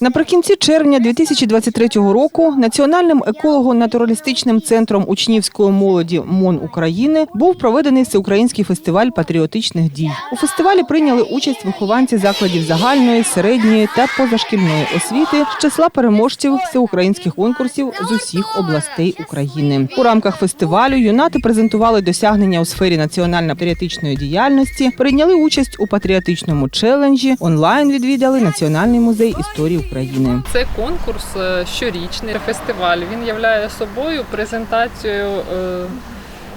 Наприкінці червня 2023 року Національним еколого-натуралістичним центром учнівської молоді МОН України був проведений всеукраїнський фестиваль патріотичних дій. У фестивалі прийняли участь вихованці закладів загальної, середньої та позашкільної освіти з числа переможців всеукраїнських конкурсів з усіх областей України. У рамках фестивалю юнати презентували досягнення у сфері національно-патріотичної діяльності, прийняли участь у патріотичному челенджі, онлайн відвідали Національний музей історії України. Це конкурс е, щорічний фестиваль. Він являє собою презентацію е,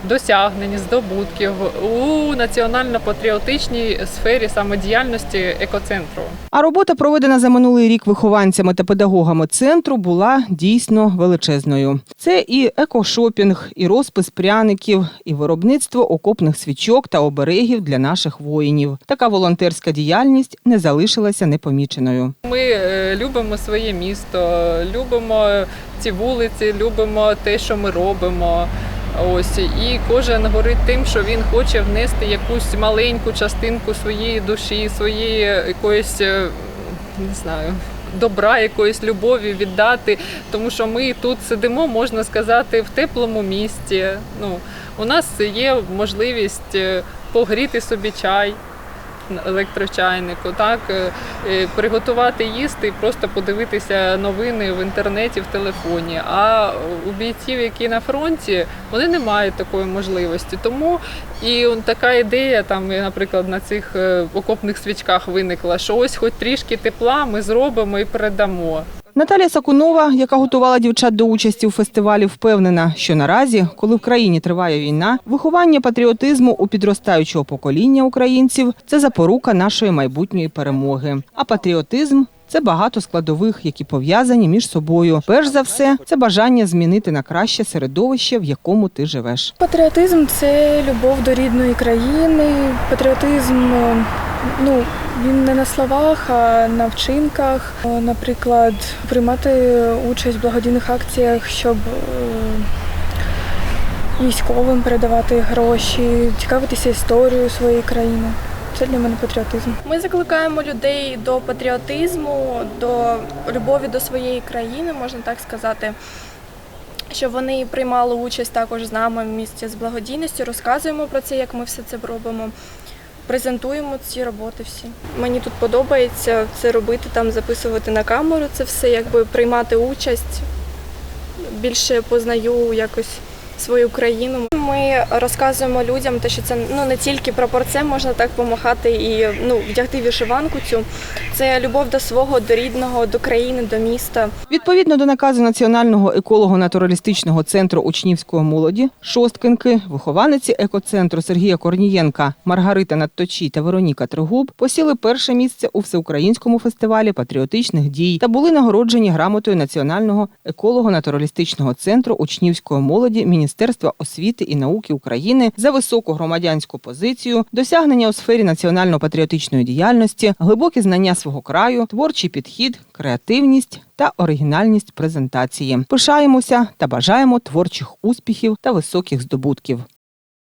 досягнень, здобутків у національно-патріотичній сфері самодіяльності екоцентру. А робота, проведена за минулий рік вихованцями та педагогами центру, була дійсно величезною. Це і екошопінг, і розпис пряників, і виробництво окопних свічок та оберегів для наших воїнів. Така волонтерська діяльність не залишилася непоміченою. Ми е, любимо своє місто, любимо ці вулиці, любимо те, що ми робимо. Ось і кожен горить тим, що він хоче внести якусь маленьку частинку своєї душі, своєї якоїсь е, не знаю. Добра, якоїсь любові віддати, тому що ми тут сидимо, можна сказати, в теплому місті. Ну, у нас є можливість е, погріти собі чай електрочайнику, так е, е, приготувати їсти, і просто подивитися новини в інтернеті, в телефоні. А у бійців, які на фронті, вони не мають такої можливості. Тому і така ідея, там, наприклад, на цих е, окопних свічках виникла, що ось хоч трішки тепла ми зробимо і передамо. Наталія Сакунова, яка готувала дівчат до участі у фестивалі, впевнена, що наразі, коли в країні триває війна, виховання патріотизму у підростаючого покоління українців це запорука нашої майбутньої перемоги. А патріотизм. Це багато складових, які пов'язані між собою. Перш за все, це бажання змінити на краще середовище, в якому ти живеш. Патріотизм це любов до рідної країни. Патріотизм ну, він не на словах, а на вчинках. Наприклад, приймати участь в благодійних акціях, щоб е, військовим передавати гроші, цікавитися історією своєї країни. Це для мене патріотизм. Ми закликаємо людей до патріотизму, до любові до своєї країни, можна так сказати. Щоб вони приймали участь також з нами в місті з благодійністю, розказуємо про це, як ми все це робимо. Презентуємо ці роботи всі. Мені тут подобається це робити, там записувати на камеру це все, якби приймати участь. Більше познаю якось свою країну. Ми розказуємо людям, те, що це ну не тільки про порце можна так помахати і ну вдягти вишиванку цю. Це любов до свого, до рідного, до країни, до міста. Відповідно до наказу Національного еколого-натуралістичного центру учнівської молоді, шосткинки, вихованиці екоцентру Сергія Корнієнка, Маргарита Надточій та Вероніка Тригуб посіли перше місце у всеукраїнському фестивалі патріотичних дій та були нагороджені грамотою Національного еколого-натуралістичного центру учнівської молоді Міністерства освіти і науки України за високу громадянську позицію, досягнення у сфері національно-патріотичної діяльності, глибокі знання свого краю, творчий підхід, креативність та оригінальність презентації. Пишаємося та бажаємо творчих успіхів та високих здобутків.